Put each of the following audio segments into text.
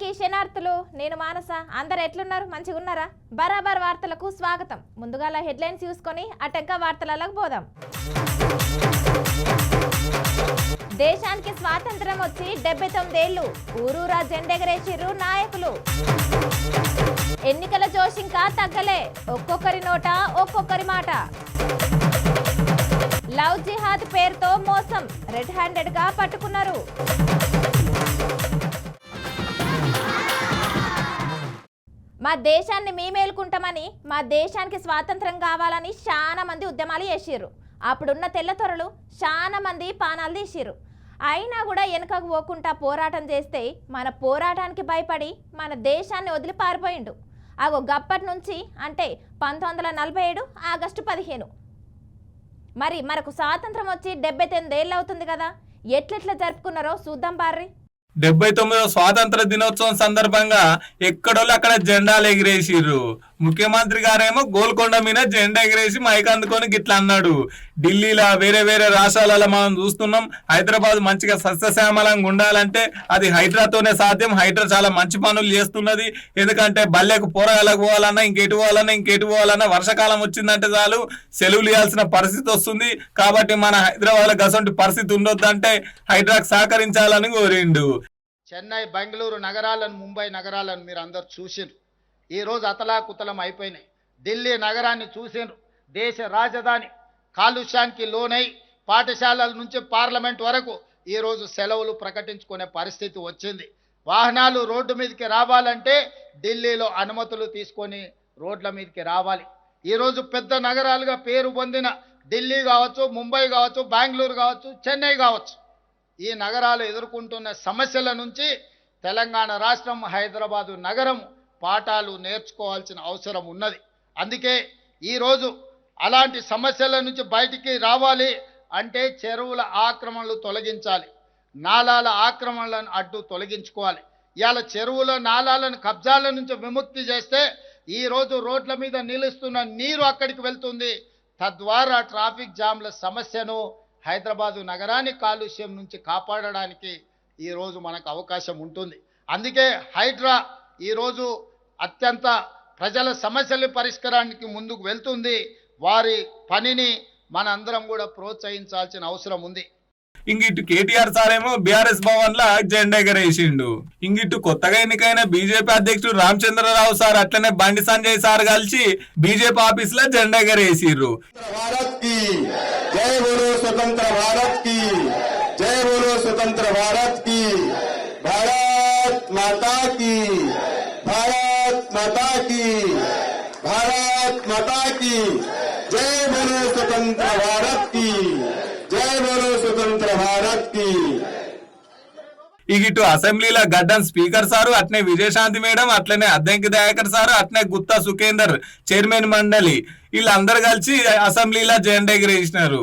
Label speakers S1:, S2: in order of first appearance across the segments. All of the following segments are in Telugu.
S1: అందరికీ శనార్థులు నేను మానస. అందరు ఎట్లున్నారు? మంచిగా ఉన్నారా బరాబర్ వార్తలకు స్వాగతం. ముందుగా హెడ్లైన్స్ చూసుకొని అటంక వార్తలకు పోదాం. దేశానికి స్వాతంత్రం వచ్చి డెబ్బై తొమ్మిదేళ్ళు ఊరూరా జెండెగరేసిర్రు నాయకులు. ఎన్నికల జోషింకా తగ్గలే. ఒక్కొక్కరి నోట ఒక్కొక్కరి మాట. లవ్ జిహాద్ పేరుతో మోసం. రెడ్ హ్యాండెడ్గా పట్టుకున్నారు. మా దేశాన్ని మేమేలుకుంటామని మా దేశానికి స్వాతంత్రం కావాలని చాలా మంది ఉద్యమాలు చేసిర్రు. అప్పుడున్న తెల్లతొరలు చాలా మంది పానాలు తీసిర్రు. అయినా కూడా వెనుకకు పోకుండా పోరాటం చేస్తే మన పోరాటానికి భయపడి మన దేశాన్ని వదిలి పారిపోయిండు. అగో గప్పటి నుంచి అంటే పంతొమ్మిది వందల నలభై ఏడు ఆగస్టు పదిహేను. మరి మనకు స్వాతంత్రం వచ్చి డెబ్బై తొమ్మిది ఏళ్ళు అవుతుంది కదా? ఎట్లెట్లా జరుపుకున్నారో చూద్దాం బార్రీ
S2: డెబ్బై తొమ్మిదో స్వాతంత్ర దినోత్సవం సందర్భంగా ఎక్కడోళ్ళు అక్కడ జెండాలు ఎగిరేసిర్రు. ముఖ్యమంత్రి గారేమో గోల్కొండ మీద జెండా ఎగిరేసి మైక్ అందుకొని గిట్లా అన్నాడు. ఢిల్లీలో వేరే వేరే రాష్ట్రాలలో మనం చూస్తున్నాం హైదరాబాద్ మంచిగా సస్యశ్యామలంగా ఉండాలంటే అది హైడ్రాతోనే సాధ్యం. హైడ్రా చాలా మంచి పనులు చేస్తున్నది. ఎందుకంటే బల్లెకు పోరగాలకు పోవాలన్నా ఇంకెటు పోవాలన్నా ఇంకెటు పోవాలన్నా వర్షాకాలం వచ్చిందంటే చాలు సెలవులు ఇవ్వాల్సిన పరిస్థితి వస్తుంది. కాబట్టి మన హైదరాబాద్ గసంటి పరిస్థితి ఉండొద్దంటే హైడ్రాకు సహకరించాలని కోరిండు.
S3: చెన్నై బెంగళూరు నగరాలను ముంబై నగరాలను మీరు అందరు చూసిండ్రు. ఈరోజు అతలాకుతలం అయిపోయినాయి. ఢిల్లీ నగరాన్ని చూసిండ్రు. దేశ రాజధాని కాలుష్యానికి లోనై పాఠశాలల నుంచి పార్లమెంట్ వరకు ఈరోజు సెలవులు ప్రకటించుకునే పరిస్థితి వచ్చింది. వాహనాలు రోడ్డు మీదకి రావాలంటే ఢిల్లీలో అనుమతులు తీసుకొని రోడ్ల మీదకి రావాలి. ఈరోజు పెద్ద నగరాలుగా పేరు పొందిన ఢిల్లీ కావచ్చు ముంబై కావచ్చు బెంగళూరు కావచ్చు చెన్నై కావచ్చు. ఈ నగరాలు ఎదుర్కొంటున్న సమస్యల నుంచి తెలంగాణ రాష్ట్రం హైదరాబాదు నగరం పాఠాలు నేర్చుకోవాల్సిన అవసరం ఉన్నది. అందుకే ఈరోజు అలాంటి సమస్యల నుంచి బయటికి రావాలి అంటే చెరువుల ఆక్రమణలు తొలగించాలి. నాలాల ఆక్రమణలను అడ్డు తొలగించుకోవాలి. ఇవాళ చెరువుల నాలాలను కబ్జాల నుంచి విముక్తి చేస్తే ఈరోజు రోడ్ల మీద నిలుస్తున్న నీరు అక్కడికి వెళ్తుంది. తద్వారా ట్రాఫిక్ జామ్ల సమస్యను హైదరాబాదు నగరాన్ని కాలుష్యం నుంచి కాపాడడానికి ఈరోజు మనకు అవకాశం ఉంటుంది. అందుకే హైడ్రా ఈరోజు అత్యంత ప్రజల సమస్యల పరిష్కారానికి ముందుకు వెళ్తుంది. వారి పనిని మనందరం కూడా ప్రోత్సహించాల్సిన అవసరం ఉంది.
S2: ఇంగిటు కేటీఆర్ సార్ ఏమో బీఆర్ఎస్ భవన్ లా జెండా ఎగరేసిండు ఇంగిటు కొత్తగా ఎన్నికైన బీజేపీ అధ్యక్షుడు రామచంద్రరావు సార్ అట్లనే బండి సంజయ్ సార్ కలిసి బీజేపీ ఆఫీస్ లో జెండా ఎగరేసిర్రు
S4: भारत की जय बोलो स्वतंत्र भारत की जय बोलो स्वतंत्र भारत की भारत माता की भारत माता की भारत माता की जय बोलो स्वतंत्र भारत की జై స్వతంత్ర భారత్
S2: ఇటు అసెంబ్లీలో గడ్డం స్పీకర్ సారు అట్నే విజయశాంతి మేడం అట్లనే అద్దంకి దయాకర్ సారు అట్నే గుత్తా సుఖేందర్ చైర్మన్ మండలి. వీళ్ళందరూ కలిసి అసెంబ్లీలో జెండా ఎగిరేసినారు.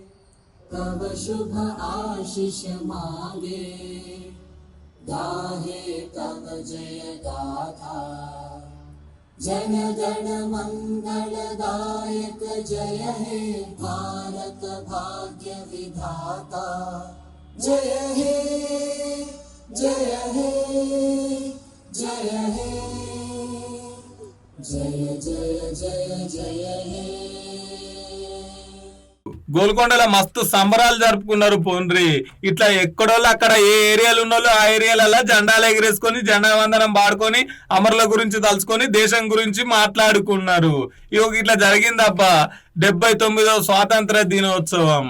S5: तव शुभ आशीष मागे। गाहे तव जय गाथा। जन गण मंगल दायक जय हे भारत भाग्य विधाता। जय हे जय हे जय हे। जय जय जय जय हे।
S2: గోల్కొండలో మస్తు సంబరాలు జరుపుకున్నారు పోన్రి. ఇట్లా ఎక్కడోళ్ళు అక్కడ ఏ ఏరియాలు ఉన్నోళ్ళు ఆ ఏరియాలలో జెండాలు ఎగరేసుకొని జెండా వందనం పాడుకొని అమరుల గురించి తలుచుకొని దేశం గురించి మాట్లాడుకున్నారు. ఇవి ఇట్లా జరిగిందబ్బా. డెబ్బై తొమ్మిదవ స్వాతంత్ర దినోత్సవం.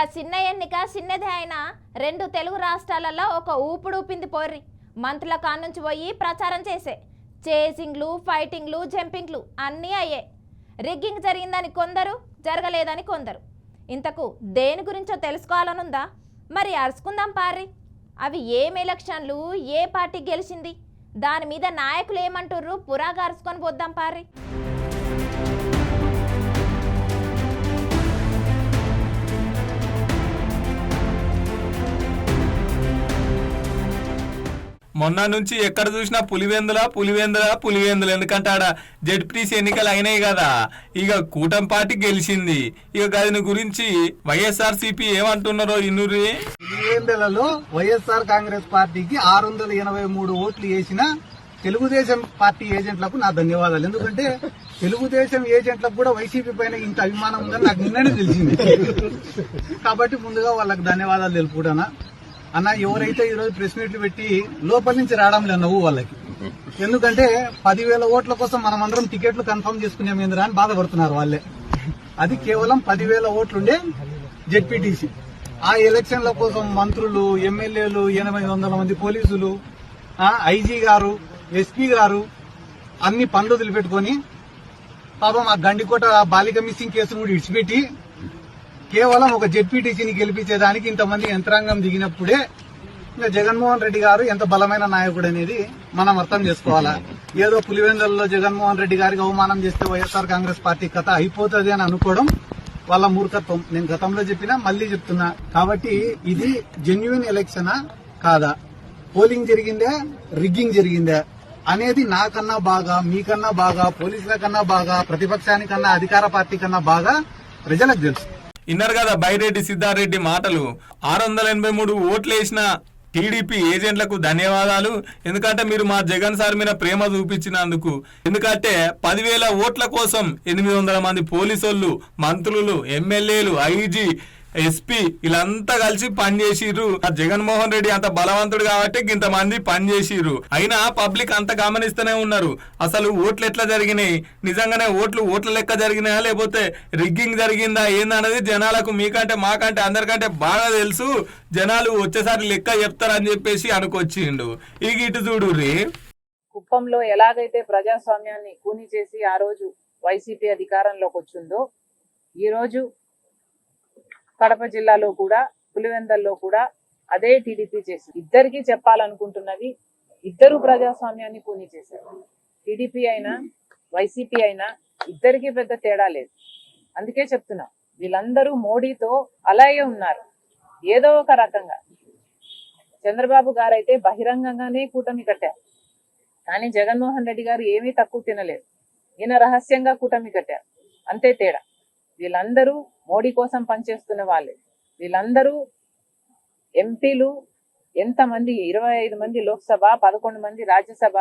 S1: గా చిన్న ఎన్నిక చిన్నది అయినా రెండు తెలుగు రాష్ట్రాలలో ఒక ఊపుడు ఊపింది పోర్రి. మంత్రుల కాన్నుంచి పోయి ప్రచారం చేసే. చేసింగ్లు ఫైటింగ్లు జంపింగ్లు అన్నీ అయ్యే. రిగ్గింగ్ జరిగిందని కొందరు జరగలేదని కొందరు. ఇంతకు దేని గురించో తెలుసుకోవాలనుందా? మరి అరుచుకుందాం పార్రి. అవి ఏం ఎలక్షన్లు ఏ పార్టీ గెలిచింది? దాని మీద నాయకులు ఏమంటుర్రు? పురాగా అరుచుకొని పోద్దాం పార్రి.
S2: మొన్న నుంచి ఎక్కడ చూసినా పులివెందుల పులివెందుల పులివెందుల. ఎందుకంటే ఆడ జడ్పీసీ ఎన్నికలు అయినాయి కదా. ఇక కూటమి పార్టీ గెలిచింది. ఇక దాని గురించి వైఎస్ఆర్ సిపి ఏమంటున్నారో ఇన్నూరి?
S6: పులివెందులలో వైఎస్ఆర్ కాంగ్రెస్ పార్టీకి ఆరు వందల ఎనభై మూడు ఓట్లు వేసిన తెలుగుదేశం పార్టీ ఏజెంట్లకు నా ధన్యవాదాలు. ఎందుకంటే తెలుగుదేశం ఏజెంట్లకు కూడా వైసీపీ పైన ఇంత అభిమానం ఉందని నాకు నిన్ననే తెలిసింది. కాబట్టి ముందుగా వాళ్ళకి ధన్యవాదాలు తెలుపుకుంటానా అన్న ఎవరైతే ఈరోజు ప్రెస్ మీట్లు పెట్టి లోపల నుంచి రావడం లేదు నువ్వు వాళ్ళకి. ఎందుకంటే పదివేల ఓట్ల కోసం మనం అందరం టికెట్లు కన్ఫర్మ్ చేసుకునేమేందిరా అని బాధపడుతున్నారు వాళ్ళే. అది కేవలం పదివేల ఓట్లుండే జెడ్పీటీసీ. ఆ ఎలక్షన్ల కోసం మంత్రులు ఎమ్మెల్యేలు ఎనభై వందల మంది పోలీసులు ఐజీ గారు ఎస్పీ గారు అన్ని పనులు వదిలిపెట్టుకొని పాపం ఆ గండికోట బాలిక మిస్సింగ్ కేసును కూడా ఇడిచిపెట్టి కేవలం ఒక జెడ్పీటీసీని గెలిపించేదానికి ఇంతమంది యంత్రాంగం దిగినప్పుడే ఇంకా జగన్మోహన్ రెడ్డి గారు ఎంత బలమైన నాయకుడు అనేది మనం అర్థం చేసుకోవాలా? ఏదో పులివెందులలో జగన్మోహన్ రెడ్డి గారికి అవమానం చేస్తే వైఎస్ఆర్ కాంగ్రెస్ పార్టీ కథ అయిపోతుంది అని అనుకోవడం వాళ్ళ మూర్ఖత్వం. నేను గతంలో చెప్పినా మళ్ళీ చెప్తున్నా. కాబట్టి ఇది జెన్యున్ ఎలక్షనా కాదా? పోలింగ్ జరిగిందే? రిగ్గింగ్ జరిగిందే? అనేది నాకన్నా బాగా మీకన్నా బాగా పోలీసుల కన్నా బాగా ప్రతిపక్షానికన్నా అధికార పార్టీ కన్నా బాగా ప్రజలకు తెలుసు.
S2: ఇన్నారు కదా బైరెడ్డి సిద్ధారెడ్డి మాటలు. ఆరు వందల ఎనభై మూడు ఓట్లు వేసిన టీడీపీ ఏజెంట్లకు ధన్యవాదాలు. ఎందుకంటే మీరు మా జగన్ సార్ మీద ప్రేమ చూపించినందుకు. ఎందుకంటే పదివేల ఓట్ల కోసం ఎనిమిది వందల మంది పోలీసోళ్ళు మంత్రులు ఎమ్మెల్యేలు ఐజీ ఎస్పీ వీళ్ళంతా కలిసి పనిచేసిర్రు ఆ జగన్మోహన్ రెడ్డి అంత బలవంతుడు కాబట్టి ఇంతమంది పనిచేసిర్రు అయినా పబ్లిక్ అంత గమనిస్తూనే ఉన్నారు. అసలు ఓట్లు ఎట్లా జరిగినాయి? నిజంగానే ఓట్లు ఓట్ల లెక్క జరిగినాయా? లేకపోతే రిగ్గింగ్ జరిగిందా? ఏందన్నది జనాలకు మీకంటే మాకంటే అందరికంటే బాగా తెలుసు. జనాలు వచ్చేసారి లెక్క చెప్తారని చెప్పేసి అనుకొచ్చిండు. ఇక ఇటు చూడు రే.
S7: కుప్పంలో ఎలాగైతే ప్రజాస్వామ్యాన్ని కూని చేసి ఆ రోజు వైసీపీ అధికారంలోకి వచ్చిందో ఈ రోజు కడప జిల్లాలో కూడా పులివెందల్లో కూడా అదే టీడీపీ చేసింది. ఇద్దరికి చెప్పాలనుకుంటున్నది ఇద్దరు ప్రజాస్వామ్యాన్ని పూని చేశారు. టీడీపీ అయినా వైసీపీ అయినా ఇద్దరికి పెద్ద తేడా లేదు. అందుకే చెప్తున్నా వీళ్ళందరూ మోడీతో అలాగే ఉన్నారు. ఏదో ఒక రకంగా. చంద్రబాబు గారైతే బహిరంగంగానే కూటమి కట్టారు. కానీ జగన్మోహన్ రెడ్డి గారు ఏమీ తక్కువ తినలేదు. ఈయన రహస్యంగా కూటమి కట్టారు. అంతే తేడా. వీళ్ళందరూ మోడీ కోసం పనిచేస్తున్న వాళ్ళే. వీళ్ళందరూ ఎంపీలు ఎంతమంది? ఇరవై ఐదు మంది లోక్సభ పదకొండు మంది రాజ్యసభ.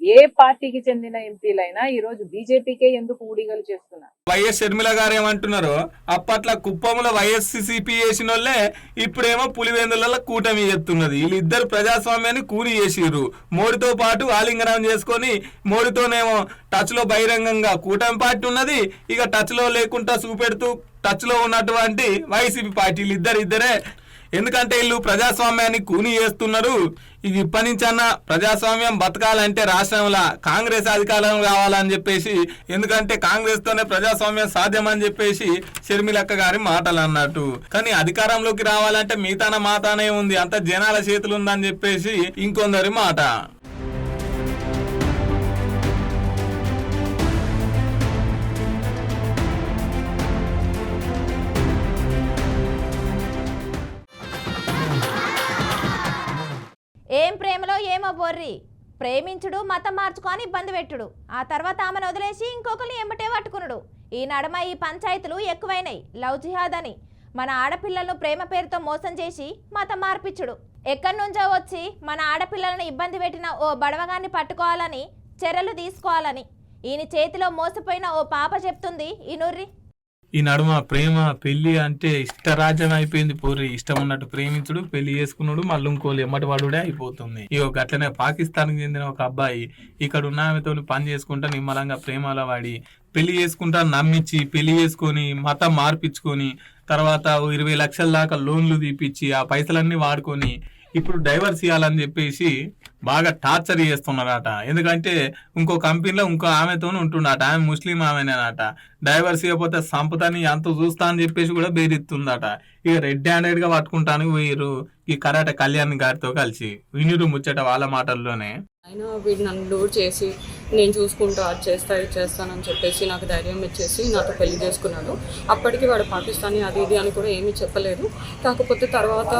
S7: ఏ పార్టీకి చెందిన ఎంపీలైనా ఈ రోజు బీజేపీకే ఎందుకు ఊడిగలు చేస్తున్నారు?
S2: వైఎస్ షర్మిల గారు ఏమంటున్నారో అప్పట్లో కుప్పంలో వైఎస్సీపీ చేసిన వాళ్ళే ఇప్పుడేమో పులివెందులలో కూటమి చెప్తున్నది వీళ్ళిద్దరు ప్రజాస్వామ్యాన్ని కూని చేసిర్రు. మోడీతో పాటు ఆలింగనం చేసుకొని మోడీతోనేమో టచ్లో బహిరంగంగా కూటమి పార్టీ ఉన్నది. ఇక టచ్లో లేకుండా చూపెడుతూ టచ్లో ఉన్నటువంటి వైసీపీ పార్టీలు ఇద్దరు ఇద్దరే. ఎందుకంటే వీళ్ళు ప్రజాస్వామ్యాన్ని కూని చేస్తున్నారు. ఇది ఇప్పటి నుంచన్నా ప్రజాస్వామ్యం బతకాలంటే రాష్ట్రంలో కాంగ్రెస్ అధికారం కావాలని చెప్పేసి ఎందుకంటే కాంగ్రెస్ తోనే ప్రజాస్వామ్యం సాధ్యమని చెప్పేసి షర్మిలక్క గారి మాటలు అన్నట్టు కానీ అధికారంలోకి రావాలంటే మిగతాన మాతానే ఉంది అంత జనాల చేతులు ఉందని చెప్పేసి ఇంకొందరి మాట.
S1: ఏం ప్రేమలో ఏమో బొర్రి. ప్రేమించుడు మతం మార్చుకొని ఇబ్బంది పెట్టుడు. ఆ తర్వాత ఆమెను వదిలేసి ఇంకొకరిని ఎమ్మటే పట్టుకునుడు. ఈ నడమ ఈ పంచాయతీలు ఎక్కువైనాయి. లవ్ జిహాద్ అని. మన ఆడపిల్లలను ప్రేమ పేరుతో మోసం చేసి మతం మార్పిచ్చుడు. ఎక్కడి నుంచో వచ్చి మన ఆడపిల్లలను ఇబ్బంది పెట్టిన ఓ బడవగాన్ని పట్టుకోవాలని చర్యలు తీసుకోవాలని. ఈయన చేతిలో మోసపోయిన ఓ పాప చెప్తుంది ఈ నుర్రి.
S2: ఈ నడుమ ప్రేమ పెళ్ళి అంటే ఇష్టరాజ్యం అయిపోయింది పూరి. ఇష్టం ఉన్నట్టు ప్రేమించుడు పెళ్ళి చేసుకున్నాడు మళ్ళీ ఇంకోలు ఎమ్మటి వాడుడే అయిపోతుంది. ఇక అట్లనే పాకిస్తాన్కి చెందిన ఒక అబ్బాయి ఇక్కడ ఉన్న ఆమెతో పని చేసుకుంటా నిమ్మలంగా ప్రేమలో వాడి. పెళ్ళి చేసుకుంటా నమ్మించి పెళ్ళి చేసుకొని మతం మార్పించుకొని తర్వాత ఇరవై లక్షల దాకా లోన్లు తీపిచ్చి ఆ పైసలన్నీ వాడుకొని ఇప్పుడు డైవర్స్ ఇవ్వాలని చెప్పేసి బాగా టార్చర్ చేస్తున్నారట. ఎందుకంటే ఇంకో కంపెనీలో ఇంకో ఆమెతో ఉంటుండట. ఆమె ముస్లిం ఆమెనేనట. డైవర్స్ ఇవ్వకపోతే సంపదని అంత చూస్తా అని చెప్పేసి కూడా బెదిరిస్తుందట. ఇక రెడ్ హ్యాండెడ్గా పట్టుకుంటాను పోయిరు ఈ కరాట కళ్యాణ్ గారితో కలిసి. వినిరు ముచ్చట వాళ్ళ మాటల్లోనే.
S8: ఆయన వీడు నన్ను లూర్ చేసి నేను చూసుకుంటా అది చేస్తా ఇది చేస్తానని చెప్పేసి నాకు ధైర్యం ఇచ్చేసి నాతో పెళ్ళి చేసుకున్నాడు. అప్పటికి వాడు పాకిస్తానీ అది ఇది అని కూడా ఏమీ చెప్పలేదు. కాకపోతే తర్వాత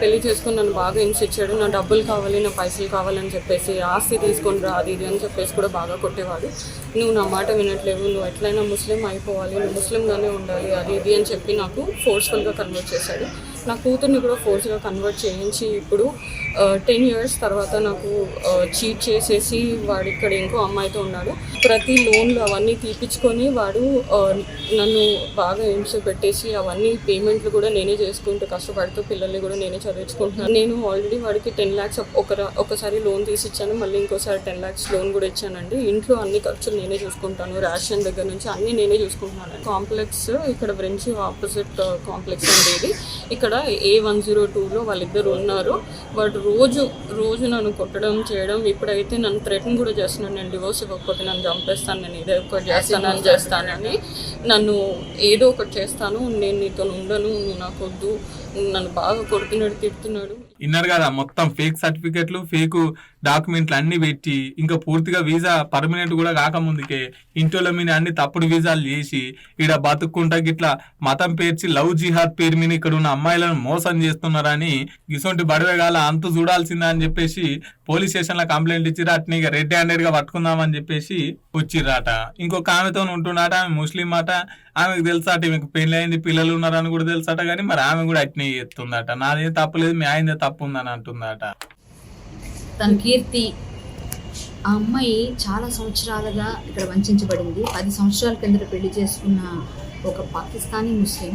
S8: పెళ్ళి చేసుకుని నన్ను బాగా ఇచ్చాడు నా డబ్బులు కావాలి నా పైసలు కావాలని చెప్పేసి ఆస్తి తీసుకుని రా అది ఇది అని చెప్పేసి కూడా బాగా కొట్టేవాడు. నువ్వు నా మాట వినట్లేవు నువ్వు ఎట్లయినా ముస్లిం అయిపోవాలి నువ్వు ముస్లింగానే ఉండాలి అది ఇది అని చెప్పి నాకు ఫోర్స్ఫుల్గా కన్వర్ట్ చేశాడు. నా కూతుర్ని కూడా ఫోర్స్గా కన్వర్ట్ చేయించి ఇప్పుడు టెన్ ఇయర్స్ తర్వాత నాకు చీట్ చేసేసి వాడు ఇక్కడ ఇంకో అమ్మాయితో ఉన్నాడు. ప్రతి లోన్లు అవన్నీ తీపించుకొని వాడు నన్ను బాగా హింస పెట్టేసి అవన్నీ పేమెంట్లు కూడా నేనే చేసుకుంటూ కష్టపడుతూ పిల్లల్ని కూడా నేనే చదివించుకుంటున్నాను. నేను ఆల్రెడీ వాడికి టెన్ ల్యాక్స్ ఒక ఒకసారి లోన్ తీసి ఇచ్చాను మళ్ళీ ఇంకోసారి టెన్ ల్యాక్స్ లోన్ కూడా ఇచ్చానండి. ఇంట్లో అన్ని ఖర్చులు నేనే చూసుకుంటాను రేషన్ దగ్గర నుంచి అన్నీ నేనే చూసుకుంటున్నాను. కాంప్లెక్స్ ఇక్కడ బ్రెంచ్ ఆపోజిట్ కాంప్లెక్స్ అండి ఇది ఇక్కడ ఏ వన్ జీరో టూలో వాళ్ళిద్దరు ఉన్నారు. వాడు రోజు రోజు నన్ను కొట్టడం చేయడం ఇప్పుడైతే నన్ను థ్రెటన్ కూడా చేస్తున్నాను నేను డివోర్స్ ఇవ్వకపోతే నన్ను చంపేస్తాను నేను ఇదే ఒకటి చేస్తాను అని చేస్తానని నన్ను ఏదో ఒకటి చేస్తాను. నేను నీతో ఉండను నువ్వు నాకు వద్దు నన్ను బాగా కొడుతున్నాడు తిడుతున్నాడు.
S2: ఇన్నారు కదా మొత్తం ఫేక్ సర్టిఫికెట్లు ఫేక్ డాక్యుమెంట్లు అన్ని పెట్టి ఇంకా పూర్తిగా వీసా పర్మనెంట్ కూడా కాకముందుకే ఇంట్లో మీద అన్ని తప్పుడు వీసాలు చేసి ఈడ బతుక్కుంటా గిట్లా మతం పేర్చి లవ్ జిహాద్ పేరు మీద ఇక్కడ ఉన్న అమ్మాయిలను మోసం చేస్తున్నారని ఇసొంటి బడవేగాల అంతు చూడాల్సిందా అని చెప్పేసి పోలీస్ స్టేషన్లో కంప్లైంట్ ఇచ్చిరా అట్నే ఇక రెడ్ హ్యాండెడ్గా పట్టుకుందామని చెప్పేసి వచ్చిర్రాట. ఇంకొక ఆమెతో ఉంటున్నాట ఆమె ముస్లిం అట. ఆమెకు తెలుసాట ఈమెకు పెళ్ళి అయింది పిల్లలు ఉన్నారని కూడా తెలుసట. కానీ మరి ఆమె కూడా అట్నే చేస్తుందట నాదేం తప్పలేదు మీ ఆయనదే తప్పు. ఉందని అంటుందట
S9: తన కీర్తి ఆ అమ్మాయి చాలా సంవత్సరాలుగా ఇక్కడ వంచబడింది. పది సంవత్సరాల కిందట పెళ్ళి చేసుకున్న ఒక పాకిస్తానీ ముస్లిం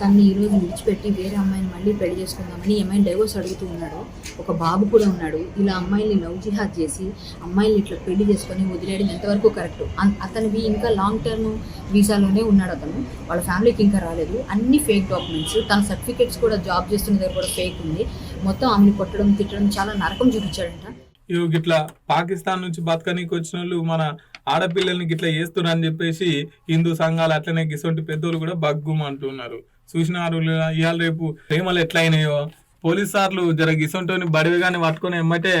S9: తనని ఈరోజు విడిచిపెట్టి వేరే అమ్మాయిని మళ్ళీ పెళ్ళి చేసుకుందామని ఈ అమ్మాయిని డైవోర్స్ అడుగుతూ ఉన్నాడు. ఒక బాబు కూడా ఉన్నాడు. ఇలా అమ్మాయిని లవ్ జిహాద్ చేసి అమ్మాయిని ఇట్లా పెళ్ళి చేసుకొని వదిలేయడం ఎంతవరకు కరెక్ట్? అతనివి ఇంకా లాంగ్ టర్మ్ వీసాలోనే ఉన్నాడు అతను. వాళ్ళ ఫ్యామిలీకి ఇంకా రాలేదు. అన్ని ఫేక్ డాక్యుమెంట్స్ తన సర్టిఫికేట్స్ కూడా జాబ్ చేస్తున్న దగ్గర కూడా ఫేక్ ఉంది. మొత్తం ఆమెను కొట్టడం తిట్టడం చాలా నరకం చూపించాడంట.
S2: ఇవి గిట్లా పాకిస్తాన్ నుంచి బతకనీకి వచ్చిన వాళ్ళు మన ఆడపిల్లల్ని గిట్లా చేస్తున్నారు అని చెప్పేసి హిందూ సంఘాలు అట్లనే గిసొంటి పెద్దోళ్ళు కూడా బగ్గుమ అంటున్నారు. చూసినారు ఇవాళ రేపు ప్రేమలు ఎట్లయినాయో? పోలీస్ సార్లు జర గిసొంటోని బడివిగాని పట్టుకొని ఎమ్మటే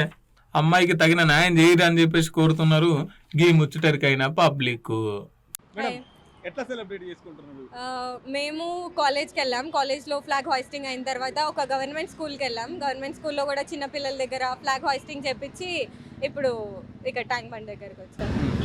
S2: అమ్మాయికి తగిన న్యాయం చేయరు అని చెప్పేసి కోరుతున్నారు. గీ ముచ్చటరికైన పబ్లిక్
S10: ఎట్లా సెలబ్రేట్ చేసుకుంటున్నారు?
S11: మేము కాలేజ్కి వెళ్ళాం కాలేజ్లో ఫ్లాగ్ హాయిస్టింగ్ అయిన తర్వాత ఒక గవర్నమెంట్ స్కూల్కి వెళ్ళాం గవర్నమెంట్ స్కూల్లో కూడా చిన్న పిల్లల దగ్గర ఫ్లాగ్ హాయిస్టింగ్ చేపించి ఇప్పుడు ఇక్కడ ట్యాంక్ బండ్ దగ్గరకు వచ్చాం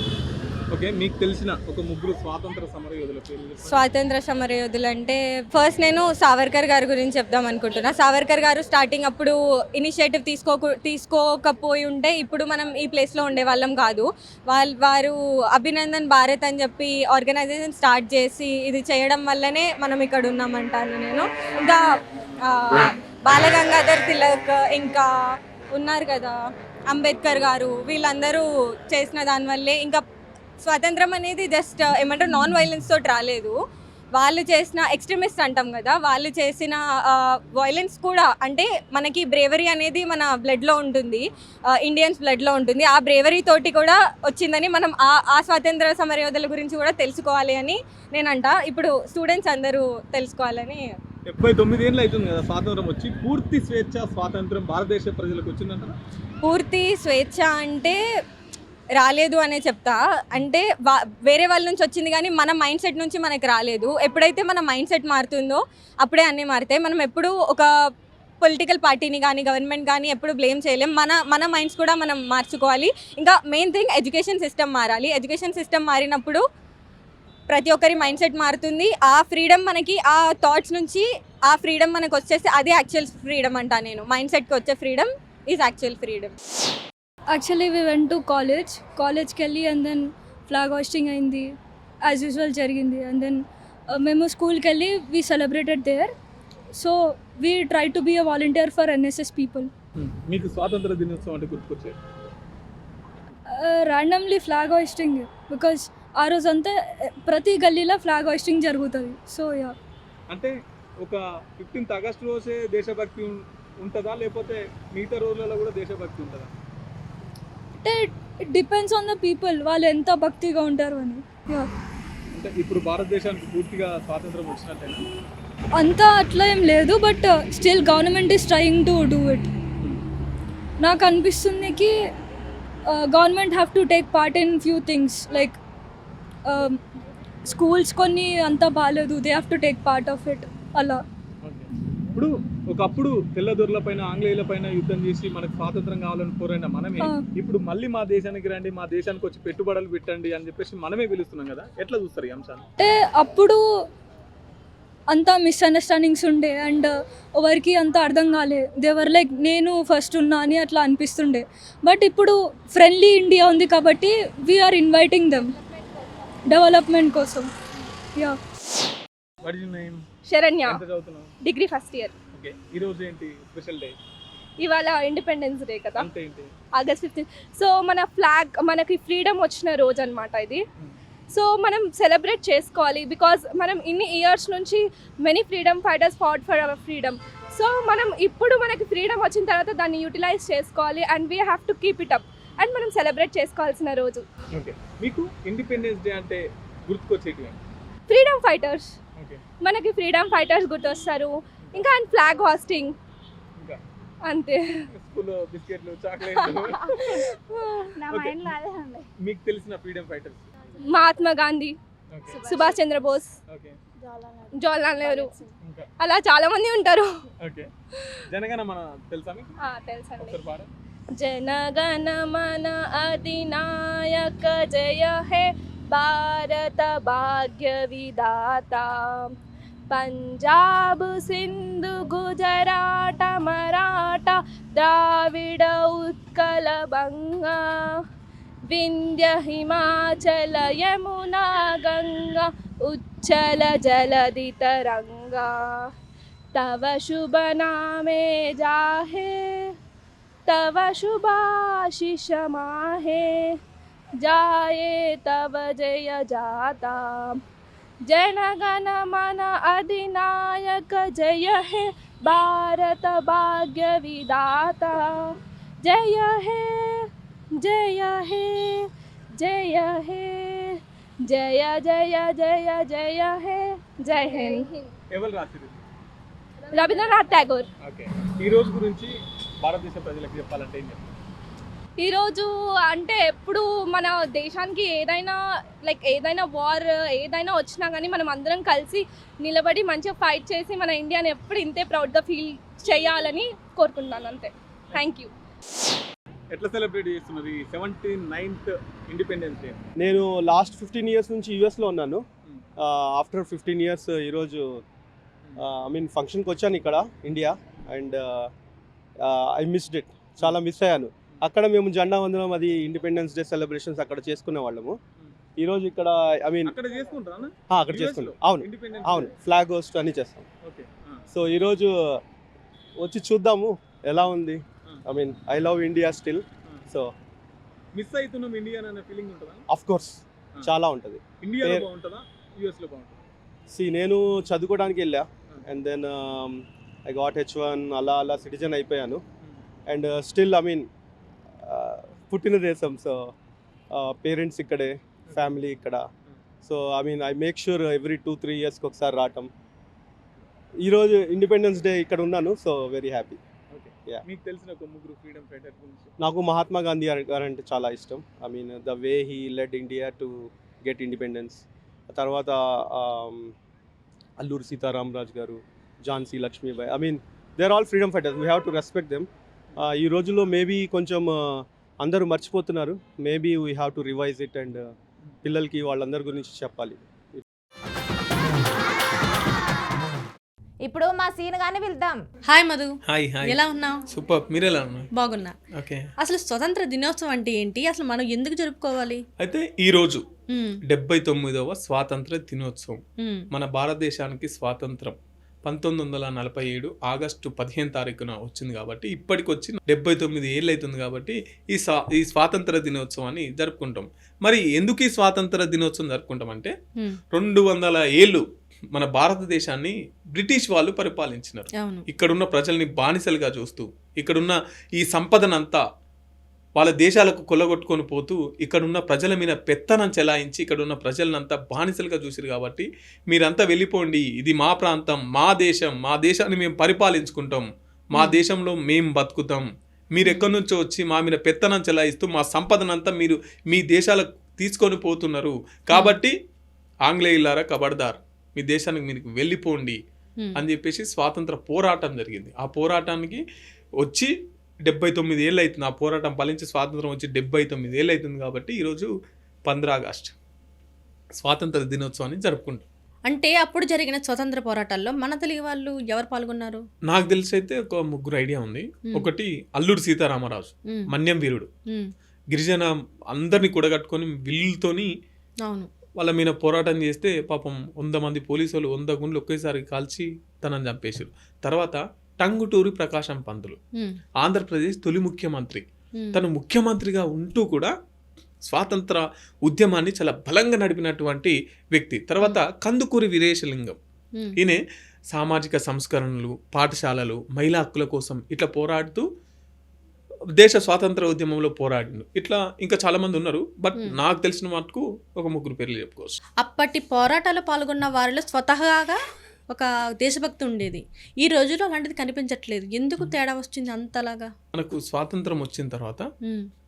S10: ఓకే మీకు తెలిసిన ఒక ముగ్గురు స్వాతంత్ర సమర యోధుల పేర్లు
S11: స్వాతంత్ర సమరయోధులు అంటే ఫస్ట్ నేను సావర్కర్ గారి గురించి చెప్దాం అనుకుంటున్నా. సావర్కర్ గారు స్టార్టింగ్ అప్పుడు ఇనిషియేటివ్ తీసుకో తీసుకోకపోయి ఉంటే ఇప్పుడు మనం ఈ ప్లేస్లో ఉండే వాళ్ళం కాదు. వాళ్ళు వారు అభినందన్ భారత్ అని చెప్పి ఆర్గనైజేషన్ స్టార్ట్ చేసి ఇది చేయడం వల్లనే మనం ఇక్కడ ఉన్నామంటాను నేను. ఇంకా బాలగంగాధర్ తిలక్ ఇంకా ఉన్నారు కదా అంబేద్కర్ గారు వీళ్ళందరూ చేసిన దానివల్లే ఇంకా స్వాతంత్రం అనేది జస్ట్ ఏమంటారు నాన్ వైలెన్స్ తోటి రాలేదు. వాళ్ళు చేసిన ఎక్స్ట్రీమిస్ట్ అంటాం కదా వాళ్ళు చేసిన వైలెన్స్ కూడా అంటే మనకి బ్రేవరీ అనేది మన బ్లడ్లో ఉంటుంది ఇండియన్స్ బ్లడ్లో ఉంటుంది. ఆ బ్రేవరీ తోటి కూడా వచ్చిందని మనం ఆ ఆ స్వాతంత్ర సమరయోధుల గురించి కూడా తెలుసుకోవాలి అని నేను అంట ఇప్పుడు స్టూడెంట్స్ అందరూ తెలుసుకోవాలని
S10: డెబ్బై తొమ్మిది ఏళ్ళు అవుతుంది కదా స్వాతంత్రం వచ్చి పూర్తి స్వేచ్ఛ స్వాతంత్రం భారతదేశ ప్రజలకు వచ్చిందంటారా?
S11: పూర్తి స్వేచ్ఛ అంటే రాలేదు అనే చెప్తా. అంటే వా- వేరే వాళ్ళ నుంచి వచ్చింది కానీ మన మైండ్ సెట్ నుంచి మనకి రాలేదు. ఎప్పుడైతే మన మైండ్ సెట్ మారుతుందో అప్పుడే అన్నీ మారుతాయి. మనం ఎప్పుడు ఒక పొలిటికల్ పార్టీని కానీ గవర్నమెంట్ కానీ ఎప్పుడు బ్లేమ్ చేయలేం. మన మన మైండ్స్ కూడా మనం మార్చుకోవాలి. ఇంకా మెయిన్ థింగ్ ఎడ్యుకేషన్ సిస్టమ్ మారాలి. ఎడ్యుకేషన్ సిస్టమ్ మారినప్పుడు ప్రతి ఒక్కరి మైండ్ సెట్ మారుతుంది. ఆ ఫ్రీడమ్ మనకి ఆ థాట్స్ నుంచి ఆ ఫ్రీడమ్ మనకు వచ్చేస్తే అదే యాక్చువల్ ఫ్రీడమ్ అంటా నేను. మైండ్ సెట్కి వచ్చే freedom is actual freedom.
S12: Actually we went to college కాలేజ్కి వెళ్ళి అండ్ దెన్ ఫ్లాగ్ హాస్టింగ్ అయింది. యాజ్ యూజువల్ జరిగింది. అండ్ దెన్ మేము స్కూల్కి వెళ్ళి we celebrated there so we try to be a volunteer for NSS people
S10: మీకు స్వాతంత్ర దినోత్సవం అంటే గుర్తుకొచ్చాయి?
S12: ర్యాండమ్లీ ఫ్లాగ్ హాయిస్టింగ్ బికాస్ ఆ రోజంతా eh, ప్రతి గల్లీలో ఫ్లాగ్ హోస్టింగ్ జరుగుతుంది. సో యా
S10: అంటే ఒక ఫిఫ్టీన్త్ ఆగస్ట్ రోజే దేశభక్తి ఉంటుందా? లేకపోతే మిగతా రోజులలో కూడా దేశభక్తి ఉంటుందా?
S12: అంటే it depends on the people వాళ్ళు ఎంత భక్తిగా ఉంటారు అని.
S10: అంటే ఇప్పుడు భారతదేశానికి పూర్తిగా స్వాతంత్రం వచ్చినట్టేనా?
S12: అంతా అట్లా ఏం లేదు but still government is trying to do it నాకు అనిపిస్తుంది కి government have to take part in few things like schools కొన్ని అంతా బాగాలేదు they have to take part of it అలా.
S10: ఇప్పుడు ఒకప్పుడు తెల్లదొరల పైన ఆంగ్లేయుల పైన యుద్ధం చేసి మనకు స్వాతంత్రం కావాలని కోరైన మనమే. ఇప్పుడు మళ్ళీ మా దేశానికి రండి మా దేశానికి వచ్చి పెట్టుబడులు పెట్టండి అని చెప్పేసి మనమే పిలుస్తున్నాం కదా. ఎట్లా చూస్తారు ఈ అంశాన్ని?
S12: అంటే అప్పుడు అంతా మిస్అండర్స్టాండింగ్స్ ఉండే అండ్ ఎవరికి అంత అర్థం కాలే. దేవర్ లైక్ నేను ఫస్ట్ ఉన్నా అని అట్లా అనిపిస్తుండే. బట్ ఇప్పుడు ఫ్రెండ్లీ ఇండియా ఉంది కాబట్టి వీఆర్ ఇన్వైటింగ్ దెమ్ డెవలప్మెంట్ కోసం. Yeah
S10: what is name
S13: Saranya.
S10: ఎంత చదువుతున్నావు?
S13: Degree first year.
S10: ఓకే. ఈ రోజు ఏంటి స్పెషల్ డే
S13: ఇవాళ ఇండిపెండెన్స్ డే కదా. ఆగస్ట్ ఫిఫ్టీన్ సో మన ఫ్లాగ్ మనకి ఫ్రీడమ్ వచ్చిన రోజు అనమాట ఇది. సో మనం సెలబ్రేట్ చేసుకోవాలి బికాజ్ మనం ఇన్ని ఇయర్స్ నుంచి many freedom fighters fought for our freedom so మనం ఇప్పుడు మనకి ఫ్రీడమ్ వచ్చిన తర్వాత దాన్ని యూటిలైజ్ చేసుకోవాలి and we have to keep it up and మనం సెలబ్రేట్ చేసుకోవాల్సిన రోజు.
S10: మీకు ఇండిపెండెన్స్ డే అంటే గుర్తుకొచ్చేటివి
S13: ఫ్రీడమ్ ఫైటర్స్ మనకి ఫ్రీడమ్ ఫైటర్స్ గుర్తొస్తారు. ఇంకా అండ్ ఫ్లాగ్ హాస్టింగ్
S10: ఇంకా.
S13: అంతే.
S10: బిస్కెట్లు మీకు తెలిసిన ఫ్రీడమ్ ఫైటర్స్?
S13: మహాత్మా గాంధీ సుభాష్ చంద్రబోస్ జవహర్లాల్ నెహ్రూ. అలా చాలా మంది ఉంటారు.
S10: ఓకే జనగణ మన తెలుసా మీకు?
S13: తెలుసండి.
S10: ఒకసారి పాడు.
S13: జనగణ మన అధినాయక జయ హే భారత భాగ్య విధాత. पंजाब सिंधु गुजराट मराठा, द्राविड, उत्कल, बंगा, विंध्य, हिमाचल, यमुना, गंगा, उच्छल जलधि तरंगा तव शुभ नामे जाहे, तव शुभाशिष माहे जाए तव जय जाता। जनगण मन अधिनायक जय हे भारत भाग्य विदाता जय हे जय हे जय हे जय जय जय जय हे जय हिंद
S10: ఎవరు రాసిరు
S13: రవీంద్రనాథ్ ఠాగూర్
S10: ఓకే ఈ రోజు గురించి భారతదేశ ప్రజలకు చెప్పాలంటే ఏం చెప్తారు
S13: ఈరోజు అంటే ఎప్పుడు మన దేశానికి ఏదైనా లైక్ ఏదైనా వార్ ఏదైనా వచ్చినా కానీ మనం అందరం కలిసి నిలబడి మంచిగా ఫైట్ చేసి మన ఇండియాని ఎప్పుడు ఇంతే ప్రౌడ్గా ఫీల్ చేయాలని కోరుకుంటాను అంతే. Thank you.
S10: ఎట్లా సెలబ్రేట్ చేస్తున్నారు ఈ సెవెంటీ నైన్త్ ఇండిపెండెన్స్ డే?
S14: నేను లాస్ట్ ఫిఫ్టీన్ ఇయర్స్ నుంచి యూఎస్లో ఉన్నాను. ఆఫ్టర్ ఫిఫ్టీన్ ఇయర్స్ ఈరోజు ఐ మీన్ ఫంక్షన్కి వచ్చాను ఇక్కడ India. And I missed it. చాలా మిస్ అయ్యాను. అక్కడ మేము జెండా వందనం అది ఇండిపెండెన్స్ డే సెలబ్రేషన్స్ అక్కడ చేసుకునే వాళ్ళము. ఈరోజు ఇక్కడ ఐ మీన్
S10: అక్కడ
S14: చేసుకున్నాం అవును అవును. ఫ్లాగ్ హోస్ట్ అన్ని చేస్తాం. సో ఈరోజు వచ్చి చూద్దాము ఎలా ఉంది? I mean I love India still so
S10: miss అవుతున్నాం ఇండియా అనే ఫీలింగ్ ఉంటుందా?
S14: అఫ్ కోర్స్ చాలా ఉంటుంది.
S10: ఇండియాలో బాగుంటుందా? బాగుంటుందా?
S14: సి నేను చదువుకోవడానికి వెళ్ళా. And then I got H one అలా అలా సిటిజన్ అయిపోయాను. అండ్ స్టిల్ ఐ మీన్ పుట్టిన దేశం. సో పేరెంట్స్ ఇక్కడే ఫ్యామిలీ ఇక్కడ. So I mean I make sure every two three ఇయర్స్కి ఒకసారి రావటం. ఈరోజు ఇండిపెండెన్స్ డే ఇక్కడ ఉన్నాను సో వెరీ హ్యాపీ.
S10: మీకు తెలిసిన ముగ్గురు ఫ్రీడమ్ ఫైటర్ గురించి?
S14: నాకు మహాత్మా గాంధీ గారు అంటే చాలా ఇష్టం. I mean the way he led India to get independence తర్వాత అల్లూరి సీతారామరాజ్ గారు Jhansi Lakshmibai. I mean they are all freedom fighters we have to respect them ఈ రోజుల్లో మేబీ కొంచెం అందరూ మర్చిపోతున్నారు. Maybe we have to revise it and పిల్లలకి వాళ్ళందరి గురించి చెప్పాలి.
S1: ఇప్పుడు మా సీన్ గాని వెళ్దాం
S15: హాయ్ మధు.
S2: Hi hi.
S15: ఎలా ఉన్నావు?
S2: సూపర్. మీరు ఎలా ఉన్నారు?
S15: బాగున్నా.
S2: ఓకే.
S15: అసలు స్వతంత్ర దినోత్సవం అంటే ఏంటి? అసలు మనం ఎందుకు జరుపుకోవాలి?
S2: అయితే ఈ రోజు. డెబ్బై తొమ్మిదవ స్వాతంత్ర దినోత్సవం. మన భారతదేశానికి స్వాతంత్రం.
S16: పంతొమ్మిది వందల నలభై ఏడు ఆగస్టు పదిహేను తారీఖున వచ్చింది కాబట్టి ఇప్పటికి వచ్చి డెబ్బై తొమ్మిది ఏళ్ళు అవుతుంది కాబట్టి ఈ స్వా ఈ స్వాతంత్ర దినోత్సవాన్ని జరుపుకుంటాం. మరి ఎందుకు ఈ స్వాతంత్ర దినోత్సవం జరుపుకుంటాం అంటే. రెండు వందల ఏళ్ళు మన భారతదేశాన్ని బ్రిటిష్ వాళ్ళు పరిపాలించినారు. ఇక్కడున్న ప్రజల్ని బానిసలుగా చూస్తూ ఇక్కడున్న ఈ సంపదనంతా వాళ్ళ దేశాలకు కొల్లగొట్టుకొని పోతూ ఇక్కడున్న ప్రజల మీద పెత్తనం చెలాయించి ఇక్కడున్న ప్రజలనంతా బానిసలుగా చూసిరు కాబట్టి మీరంతా వెళ్ళిపోండి. ఇది మా ప్రాంతం మా దేశం మా దేశాన్ని మేము పరిపాలించుకుంటాం. మా దేశంలో మేము బతుకుతాం. మీరు ఎక్కడి నుంచో వచ్చి మా మీద పెత్తనం చెలాయిస్తూ మా సంపదనంతా మీరు మీ దేశాలకు తీసుకొని పోతున్నారు. కాబట్టి ఆంగ్లేయులారా కబడ్దార్ మీ దేశానికి మీరు వెళ్ళిపోండి. అని చెప్పేసి స్వాతంత్ర పోరాటం జరిగింది. ఆ పోరాటానికి వచ్చి డెబ్బై తొమ్మిది ఏళ్ళు అవుతుంది ఆ పోరాటం ఫలించి స్వాతంత్రం వచ్చి డెబ్బై తొమ్మిది ఏళ్ళు అవుతుంది కాబట్టి ఈరోజు పంద్రా ఆగస్ట్ స్వాతంత్ర దినోత్సవాన్ని జరుపుకుంటాం.
S15: అంటే అప్పుడు జరిగిన స్వతంత్ర పోరాటాల్లో మన తెలుగు వాళ్ళు ఎవరు పాల్గొన్నారు?
S16: నాకు తెలిసి అయితే ఒక ముగ్గురు ఐడియా ఉంది. ఒకటి అల్లూరి సీతారామరాజు. మన్యం వీరుడు. గిరిజన అందరినీ కూడగట్టుకొని విల్లుతోని
S15: అవును.
S16: వాళ్ళ మీద పోరాటం చేస్తే పాపం వంద మంది పోలీసులు వంద గుండ్లు ఒకేసారి కాల్చి తనని చంపేశారు. తర్వాత టంగుటూరి ప్రకాశం పంతులు. ఆంధ్రప్రదేశ్ తొలి ముఖ్యమంత్రి. తను ముఖ్యమంత్రిగా ఉంటూ కూడా స్వాతంత్ర ఉద్యమాన్ని చాలా బలంగా నడిపినటువంటి వ్యక్తి తర్వాత కందుకూరి వీరేశలింగం. ఈయన సామాజిక సంస్కరణలు పాఠశాలలు మహిళా హక్కుల కోసం ఇట్లా పోరాడుతూ దేశ స్వాతంత్ర ఉద్యమంలో పోరాడిండు ఇట్లా ఇంకా చాలా మంది ఉన్నారు బట్. నాకు తెలిసిన మటుకు ఒక ముగ్గురు పేర్లు చెప్పుకోవచ్చు
S15: అప్పటి పోరాటాల్లో పాల్గొన్న వారిలో స్వతహాగా ఒక దేశభక్తి ఉండేది. ఈ రోజుల్లో అలాంటిది కనిపించట్లేదు. ఎందుకు తేడా వచ్చింది అంతలాగా?
S16: మనకు స్వాతంత్రం వచ్చిన తర్వాత.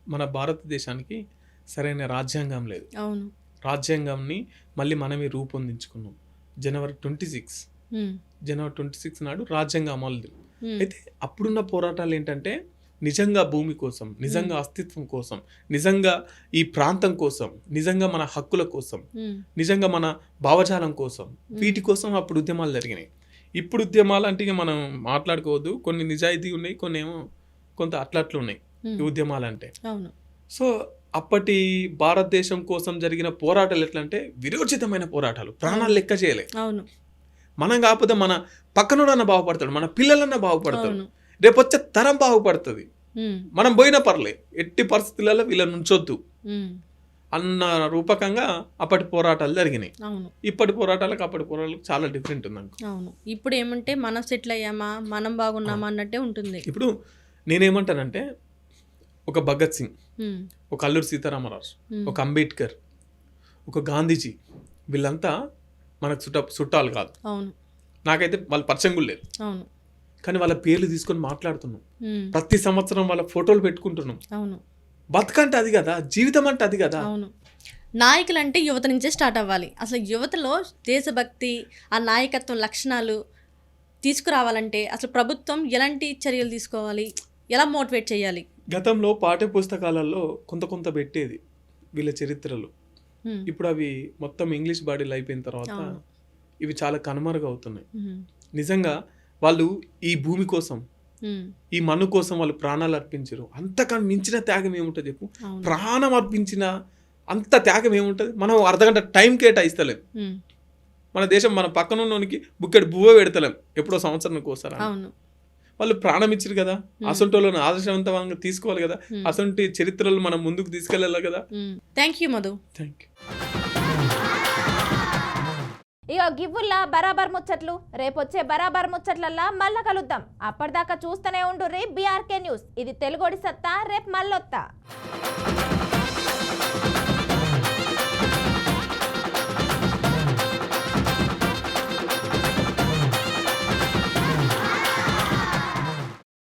S16: మన భారతదేశానికి సరైన రాజ్యాంగం లేదు.
S15: అవును.
S16: రాజ్యాంగంని మళ్ళీ మనమే రూపొందించుకున్నాం. జనవరి ట్వంటీ సిక్స్. జనవరి ట్వంటీ సిక్స్ నాడు రాజ్యాంగం అమలు. అయితే అప్పుడున్న పోరాటాలు ఏంటంటే నిజంగా భూమి కోసం నిజంగా అస్తిత్వం కోసం నిజంగా ఈ ప్రాంతం కోసం నిజంగా మన హక్కుల కోసం. నిజంగా మన భావజాలం కోసం వీటి కోసం అప్పుడు ఉద్యమాలు జరిగినాయి. ఇప్పుడు ఉద్యమాలు అంటే మనం మాట్లాడుకోవద్దు. కొన్ని నిజాయితీ ఉన్నాయి కొన్ని ఏమో కొంత అట్లట్లు ఉన్నాయి ఈ. ఉద్యమాలు అంటే. సో అప్పటి భారతదేశం కోసం జరిగిన పోరాటాలు ఎట్లా అంటే విరోచితమైన పోరాటాలు. ప్రాణాలు లెక్క చేయలే. మనం కాకపోతే మన పక్కనోడన్న బాగుపడతాడు మన పిల్లలన్న బాగుపడతాడు. రేపు వచ్చే తరం బాగుపడుతుంది. మనం పోయినా పర్లే ఎట్టి పరిస్థితులలో వీళ్ళని ఉంచొద్దు
S15: మ్మ్.
S16: అన్న రూపకంగా అప్పటి పోరాటాలు జరిగినాయి. ఇప్పటి పోరాటాలకు అప్పటి పోరాటాలకు చాలా డిఫరెంట్ ఉంది
S15: అవును. ఇప్పుడు ఏమంటే మనం సెటిల్ అయ్యామా మనం బాగున్నామా అన్నట్టే ఉంటుంది.
S16: ఇప్పుడు నేనేమంటానంటే ఒక భగత్ సింగ్. ఒక అల్లూరి సీతారామరాజు. ఒక అంబేద్కర్ ఒక గాంధీజీ వీళ్ళంతా మనకు చుట్ట చుట్టాలు కాదు.
S15: అవును.
S16: నాకైతే వాళ్ళ పరిచయం కూడా లేదు.
S15: అవును.
S16: కానీ వాళ్ళ పేర్లు తీసుకొని మాట్లాడుతున్నాం. ప్రతి సంవత్సరం వాళ్ళ ఫోటోలు పెట్టుకుంటున్నాం.
S15: అవును.
S16: బతుకంటే అది కదా జీవితం అంటే అది కదా.
S15: అవును. నాయకులు అంటే యువత నుంచే స్టార్ట్ అవ్వాలి. అసలు యువతలో దేశభక్తి ఆ నాయకత్వం లక్షణాలు తీసుకురావాలంటే అసలు ప్రభుత్వం ఎలాంటి చర్యలు తీసుకోవాలి? ఎలా మోటివేట్ చేయాలి?
S16: గతంలో పాఠ్య పుస్తకాలలో కొంత కొంత పెట్టేది వీళ్ళ చరిత్రలు. ఇప్పుడు అవి మొత్తం ఇంగ్లీష్ బాడీలు అయిపోయిన తర్వాత. ఇవి చాలా కనుమరుగవుతున్నాయి. నిజంగా వాళ్ళు ఈ భూమి కోసం. ఈ మన్ను కోసం వాళ్ళు ప్రాణాలు అర్పించరు. అంతకన్నా మించిన త్యాగం ఏముంటుంది చెప్పు. ప్రాణం అర్పించిన అంత త్యాగం ఏముంటుంది? మనం అర్ధగంట టైం కేటాయిస్తలేం. మన దేశం మన పక్కన ఉన్నోనికి బుక్కెడు బువ్వ పెడతలేం. ఎప్పుడో సంవత్సరానికి ఒకసారి వాళ్ళు ప్రాణం ఇచ్చారు కదా. అసొంటోళ్ళని ఆదర్శవంతంగా తీసుకోవాలి కదా. అసొంటి చరిత్రలు మనం ముందుకు తీసుకెళ్ళాలి కదా?
S15: Thank you Madhu.
S16: Thank you
S1: ఇక గివ్వుల్లా బరాబర్ ముచ్చట్లు. రేపొచ్చే బరాబర్ ముచ్చట్లల్లా మళ్ళా కలుద్దాం. అప్పటిదాకా చూస్తూనే ఉండు రే బీఆర్కే న్యూస్. ఇది తెలుగోడి సత్తా రేపు మళ్ళొత్తా.